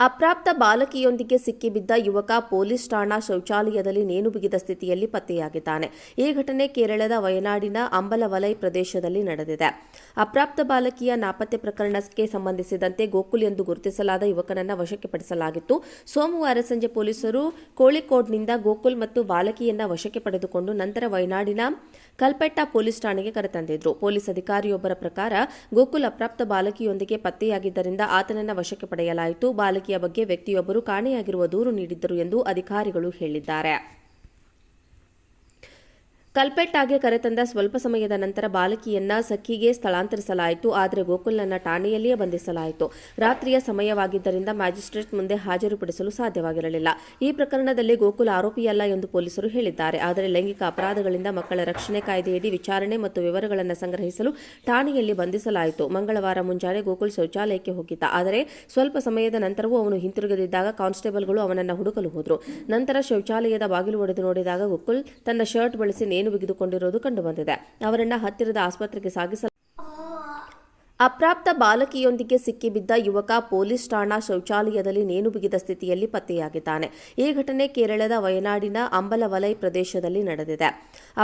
ಅಪ್ರಾಪ್ತ ಬಾಲಕಿಯೊಂದಿಗೆ ಸಿಕ್ಕಿಬಿದ್ದ ಯುವಕ ಪೊಲೀಸ್ ಠಾಣಾ ಶೌಚಾಲಯದಲ್ಲಿ ನೇಣು ಬಿಗಿದ ಸ್ಥಿತಿಯಲ್ಲಿ ಪತ್ತೆಯಾಗಿದ್ದಾನೆ. ಈ ಘಟನೆ ಕೇರಳದ ವಯನಾಡಿನ ಅಂಬಲವಲೈ ಪ್ರದೇಶದಲ್ಲಿ ನಡೆದಿದೆ. ಅಪ್ರಾಪ್ತ ಬಾಲಕಿಯ ನಾಪತ್ತೆ ಪ್ರಕರಣಕ್ಕೆ ಸಂಬಂಧಿಸಿದಂತೆ ಗೋಕುಲ್ ಎಂದು ಗುರುತಿಸಲಾದ ಯುವಕನನ್ನ ವಶಕ್ಕೆ ಪಡಿಸಲಾಗಿತ್ತು. ಸೋಮವಾರ ಸಂಜೆ ಪೊಲೀಸರು ಕೋಳಿಕೋಡ್ನಿಂದ ಗೋಕುಲ್ ಮತ್ತು ಬಾಲಕಿಯನ್ನ ವಶಕ್ಕೆ ಪಡೆದುಕೊಂಡು ನಂತರ ವಯನಾಡಿನ ಕಲ್ಪೆಟ್ಟ ಪೊಲೀಸ್ ಠಾಣೆಗೆ ಕರೆತಂದಿದ್ರು. ಪೊಲೀಸ್ ಅಧಿಕಾರಿಯೊಬ್ಬರ ಪ್ರಕಾರ ಗೋಕುಲ್ ಅಪ್ರಾಪ್ತ ಬಾಲಕಿಯೊಂದಿಗೆ ಪತ್ತೆಯಾಗಿದ್ದರಿಂದ ಆತನನ್ನ ವಶಕ್ಕೆ ಪಡೆಯಲಾಯಿತು. ಬಾಲಕಿಯ ಬಗ್ಗೆ ವ್ಯಕ್ತಿಯೊಬ್ಬರು ಕಾಣೆಯಾಗಿರುವ ದೂರು ನೀಡಿದ್ದರು ಎಂದು ಅಧಿಕಾರಿಗಳು ಹೇಳಿದ್ದಾರೆ. ಕಲ್ಪೆಟ್ಟಾಗೆ ಕರೆತಂದ ಸ್ವಲ್ಪ ಸಮಯದ ನಂತರ ಬಾಲಕಿಯನ್ನ ಸಖಿಗೆ ಸ್ಥಳಾಂತರಿಸಲಾಯಿತು. ಆದರೆ ಗೋಕುಲ್ನ ಠಾಣೆಯಲ್ಲಿಯೇ ಬಂಧಿಸಲಾಯಿತು. ರಾತ್ರಿಯ ಸಮಯವಾಗಿದ್ದರಿಂದ ಮ್ಯಾಜಿಸ್ಟ್ರೇಟ್ ಮುಂದೆ ಹಾಜರುಪಡಿಸಲು ಸಾಧ್ಯವಾಗಿರಲಿಲ್ಲ. ಈ ಪ್ರಕರಣದಲ್ಲಿ ಗೋಕುಲ್ ಆರೋಪಿಯಲ್ಲ ಎಂದು ಪೊಲೀಸರು ಹೇಳಿದ್ದಾರೆ. ಆದರೆ ಲೈಂಗಿಕ ಅಪರಾಧಗಳಿಂದ ಮಕ್ಕಳ ರಕ್ಷಣೆ ಕಾಯ್ದೆಯಡಿ ವಿಚಾರಣೆ ಮತ್ತು ವಿವರಗಳನ್ನು ಸಂಗ್ರಹಿಸಲು ಠಾಣೆಯಲ್ಲಿ ಬಂಧಿಸಲಾಯಿತು. ಮಂಗಳವಾರ ಮುಂಜಾನೆ ಗೋಕುಲ್ ಶೌಚಾಲಯಕ್ಕೆ ಹೋಗಿದ್ದ. ಆದರೆ ಸ್ವಲ್ಪ ಸಮಯದ ನಂತರವೂ ಅವನು ಹಿಂತಿರುಗದಿದ್ದಾಗ ಕಾನ್ಸ್ಟೇಬಲ್ಗಳು ಅವನನ್ನು ಹುಡುಕಲು ಹೋದರು. ನಂತರ ಶೌಚಾಲಯದ ಬಾಗಿಲು ಒಡೆದು ನೋಡಿದಾಗ ಗೋಕುಲ್ ತನ್ನ ಶರ್ಟ್ ಬಳಸಿ ಬಿಗಿದುಕೊಂಡಿರುವುದು ಕಂಡುಬಂದಿದೆ. ಅವರನ್ನ ಹತ್ತಿರದ ಆಸ್ಪತ್ರೆಗೆ ಸಾಗಿಸ ಅಪ್ರಾಪ್ತ ಬಾಲಕಿಯೊಂದಿಗೆ ಸಿಕ್ಕಿಬಿದ್ದ ಯುವಕ ಪೊಲೀಸ್ ಠಾಣಾ ಶೌಚಾಲಯದಲ್ಲಿ ನೇಣು ಬಿಗಿದ ಸ್ಥಿತಿಯಲ್ಲಿ ಪತ್ತೆಯಾಗಿದ್ದಾನೆ. ಈ ಘಟನೆ ಕೇರಳದ ವಯನಾಡಿನ ಅಂಬಲವಲೈ ಪ್ರದೇಶದಲ್ಲಿ ನಡೆದಿದೆ.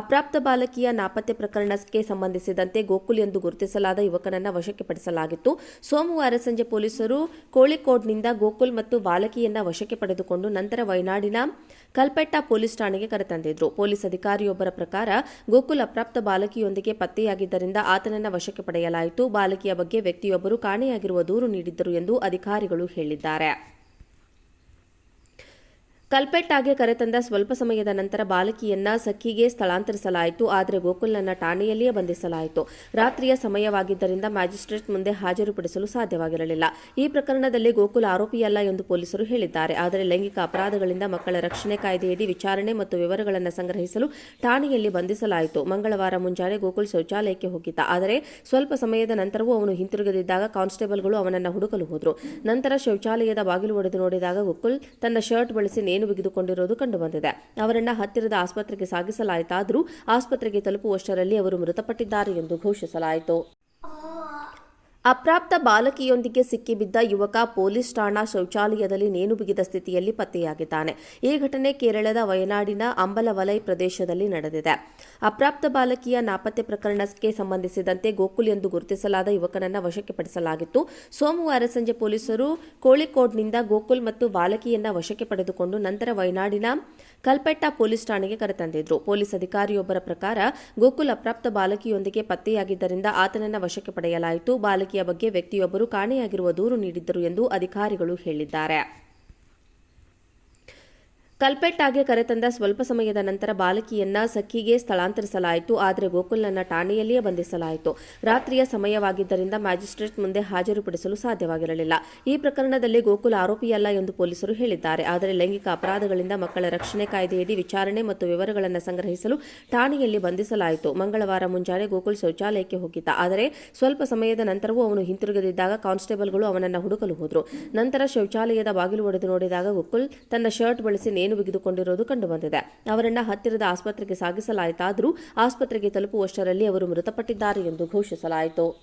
ಅಪ್ರಾಪ್ತ ಬಾಲಕಿಯ ನಾಪತ್ತೆ ಪ್ರಕರಣಕ್ಕೆ ಸಂಬಂಧಿಸಿದಂತೆ ಗೋಕುಲ್ ಎಂದು ಗುರುತಿಸಲಾದ ಯುವಕನನ್ನ ವಶಕ್ಕೆ ಪಡಿಸಲಾಗಿತ್ತು. ಸೋಮವಾರ ಸಂಜೆ ಪೊಲೀಸರು ಕೋಳಿಕೋಡ್ನಿಂದ ಗೋಕುಲ್ ಮತ್ತು ಬಾಲಕಿಯನ್ನ ವಶಕ್ಕೆ ಪಡೆದುಕೊಂಡು ನಂತರ ವಯನಾಡಿನ ಕಲ್ಪೆಟ್ಟ ಪೊಲೀಸ್ ಠಾಣೆಗೆ ಕರೆತಂದಿದ್ರು. ಪೊಲೀಸ್ ಅಧಿಕಾರಿಯೊಬ್ಬರ ಪ್ರಕಾರ ಗೋಕುಲ್ ಅಪ್ರಾಪ್ತ ಬಾಲಕಿಯೊಂದಿಗೆ ಪತ್ತೆಯಾಗಿದ್ದರಿಂದ ಆತನನ್ನ ವಶಕ್ಕೆ ಪಡೆಯಲಾಯಿತು. ಬಾಲಕಿಯ ಬಗ್ಗೆ ವ್ಯಕ್ತಿಯೊಬ್ಬರು ಕಾಣೆಯಾಗಿರುವ ದೂರು ನೀಡಿದ್ದರು ಎಂದು ಅಧಿಕಾರಿಗಳು ಹೇಳಿದ್ದಾರೆ. ಕಲ್ಪೆಟ್ಟಾಗೆ ಕರೆತಂದ ಸ್ವಲ್ಪ ಸಮಯದ ನಂತರ ಬಾಲಕಿಯನ್ನ ಸಖಿಗೆ ಸ್ಥಳಾಂತರಿಸಲಾಯಿತು. ಆದರೆ ಗೋಕುಲ್ನ ಠಾಣೆಯಲ್ಲಿಯೇ ಬಂಧಿಸಲಾಯಿತು. ರಾತ್ರಿಯ ಸಮಯವಾಗಿದ್ದರಿಂದ ಮ್ಯಾಜಿಸ್ಟ್ರೇಟ್ ಮುಂದೆ ಹಾಜರುಪಡಿಸಲು ಸಾಧ್ಯವಾಗಿರಲಿಲ್ಲ. ಈ ಪ್ರಕರಣದಲ್ಲಿ ಗೋಕುಲ್ ಆರೋಪಿಯಲ್ಲ ಎಂದು ಪೊಲೀಸರು ಹೇಳಿದ್ದಾರೆ. ಆದರೆ ಲೈಂಗಿಕ ಅಪರಾಧಗಳಿಂದ ಮಕ್ಕಳ ರಕ್ಷಣೆ ಕಾಯ್ದೆಯಡಿ ವಿಚಾರಣೆ ಮತ್ತು ವಿವರಗಳನ್ನು ಸಂಗ್ರಹಿಸಲು ಠಾಣೆಯಲ್ಲಿ ಬಂಧಿಸಲಾಯಿತು. ಮಂಗಳವಾರ ಮುಂಜಾನೆ ಗೋಕುಲ್ ಶೌಚಾಲಯಕ್ಕೆ ಹೋಗಿದ್ದ. ಆದರೆ ಸ್ವಲ್ಪ ಸಮಯದ ನಂತರವೂ ಅವನು ಹಿಂತಿರುಗದಿದ್ದಾಗ ಕಾನ್ಸ್ಟೇಬಲ್ಗಳು ಅವನನ್ನು ಹುಡುಕಲು ಹೋದರು. ನಂತರ ಶೌಚಾಲಯದ ಬಾಗಿಲು ಒಡೆದು ನೋಡಿದಾಗ ಗೋಕುಲ್ ತನ್ನ ಶರ್ಟ್ ಬಳಸಿ ಬಿಗಿದುಕೊಂಡಿರುವುದು ಕಂಡುಬಂದಿದೆ. ಅವರನ್ನ ಹತ್ತಿರದ ಆಸ್ಪತ್ರೆಗೆ ಸಾಗಿಸಲಾಯಿತಾದರೂ ಆಸ್ಪತ್ರೆಗೆ ತಲುಪುವಷ್ಟರಲ್ಲಿ ಅವರು ಮೃತಪಟ್ಟಿದ್ದಾರೆ ಎಂದು ಘೋಷಿಸಲಾಯಿತು. ಅಪ್ರಾಪ್ತ ಬಾಲಕಿಯೊಂದಿಗೆ ಸಿಕ್ಕಿಬಿದ್ದ ಯುವಕ ಪೊಲೀಸ್ ಠಾಣಾ ಶೌಚಾಲಯದಲ್ಲಿ ನೇಣು ಬಿಗಿದ ಸ್ಥಿತಿಯಲ್ಲಿ ಪತ್ತೆಯಾಗಿದ್ದಾನೆ. ಈ ಘಟನೆ ಕೇರಳದ ವಯನಾಡಿನ ಅಂಬಲವಲೈ ಪ್ರದೇಶದಲ್ಲಿ ನಡೆದಿದೆ. ಅಪ್ರಾಪ್ತ ಬಾಲಕಿಯ ನಾಪತ್ತೆ ಪ್ರಕರಣಕ್ಕೆ ಸಂಬಂಧಿಸಿದಂತೆ ಗೋಕುಲ್ ಎಂದು ಗುರುತಿಸಲಾದ ಯುವಕನನ್ನ ವಶಕ್ಕೆ ಪಡಿಸಲಾಗಿತ್ತು. ಸೋಮವಾರ ಸಂಜೆ ಪೊಲೀಸರು ಕೋಳಿಕೋಡ್ನಿಂದ ಗೋಕುಲ್ ಮತ್ತು ಬಾಲಕಿಯನ್ನ ವಶಕ್ಕೆ ಪಡೆದುಕೊಂಡು ನಂತರ ವಯನಾಡಿನ ಕಲ್ಪೆಟ್ಟ ಪೊಲೀಸ್ ಠಾಣೆಗೆ ಕರೆತಂದಿದ್ರು. ಪೊಲೀಸ್ ಅಧಿಕಾರಿಯೊಬ್ಬರ ಪ್ರಕಾರ ಗೋಕುಲ್ ಅಪ್ರಾಪ್ತ ಬಾಲಕಿಯೊಂದಿಗೆ ಪತ್ತೆಯಾಗಿದ್ದರಿಂದ ಆತನನ್ನ ವಶಕ್ಕೆ ಪಡೆಯಲಾಯಿತು. ಬಾಲಕಿಯ ಬಗ್ಗೆ ವ್ಯಕ್ತಿಯೊಬ್ಬರು ಕಾಣೆಯಾಗಿರುವ ದೂರು ನೀಡಿದ್ದರು ಎಂದು ಅಧಿಕಾರಿಗಳು ಹೇಳಿದ್ದಾರೆ. ಕಲ್ಪೆಟ್ಟಾಗೆ ಕರೆತಂದ ಸ್ವಲ್ಪ ಸಮಯದ ನಂತರ ಬಾಲಕಿಯನ್ನ ಸಖಿಗೆ ಸ್ಥಳಾಂತರಿಸಲಾಯಿತು. ಆದರೆ ಗೋಕುಲ್ನನ್ನ ಠಾಣೆಯಲ್ಲಿಯೇ ಬಂಧಿಸಲಾಯಿತು. ರಾತ್ರಿಯ ಸಮಯವಾಗಿದ್ದರಿಂದ ಮ್ಯಾಜಿಸ್ಟ್ರೇಟ್ ಮುಂದೆ ಹಾಜರುಪಡಿಸಲು ಸಾಧ್ಯವಾಗಿರಲಿಲ್ಲ. ಈ ಪ್ರಕರಣದಲ್ಲಿ ಗೋಕುಲ್ ಆರೋಪಿಯಲ್ಲ ಎಂದು ಪೊಲೀಸರು ಹೇಳಿದ್ದಾರೆ. ಆದರೆ ಲೈಂಗಿಕ ಅಪರಾಧಗಳಿಂದ ಮಕ್ಕಳ ರಕ್ಷಣೆ ಕಾಯ್ದೆಯಡಿ ವಿಚಾರಣೆ ಮತ್ತು ವಿವರಗಳನ್ನು ಸಂಗ್ರಹಿಸಲು ಠಾಣೆಯಲ್ಲಿ ಬಂಧಿಸಲಾಯಿತು. ಮಂಗಳವಾರ ಮುಂಜಾನೆ ಗೋಕುಲ್ ಶೌಚಾಲಯಕ್ಕೆ ಹೋಗಿದ್ದ. ಆದರೆ ಸ್ವಲ್ಪ ಸಮಯದ ನಂತರವೂ ಅವನು ಹಿಂತಿರುಗದಿದ್ದಾಗ ಕಾನ್ಸ್ಟೇಬಲ್ಗಳು ಅವನನ್ನು ಹುಡುಕಲು ಹೋದರು. ನಂತರ ಶೌಚಾಲಯದ ಬಾಗಿಲು ಒಡೆದು ನೋಡಿದಾಗ ಗೋಕುಲ್ ತನ್ನ ಶರ್ಟ್ ಬಳಸಿ ಬಿಗಿದುಕೊಂಡಿರುವುದು ಕಂಡುಬಂದಿದೆ. ಅವರನ್ನ ಹತ್ತಿರದ ಆಸ್ಪತ್ರೆಗೆ ಸಾಗಿಸಲಾಯಿತಾದರೂ ಆಸ್ಪತ್ರೆಗೆ ತಲುಪುವಷ್ಟರಲ್ಲಿ ಅವರು ಮೃತಪಟ್ಟಿದ್ದಾರೆ ಎಂದು ಘೋಷಿಸಲಾಯಿತು.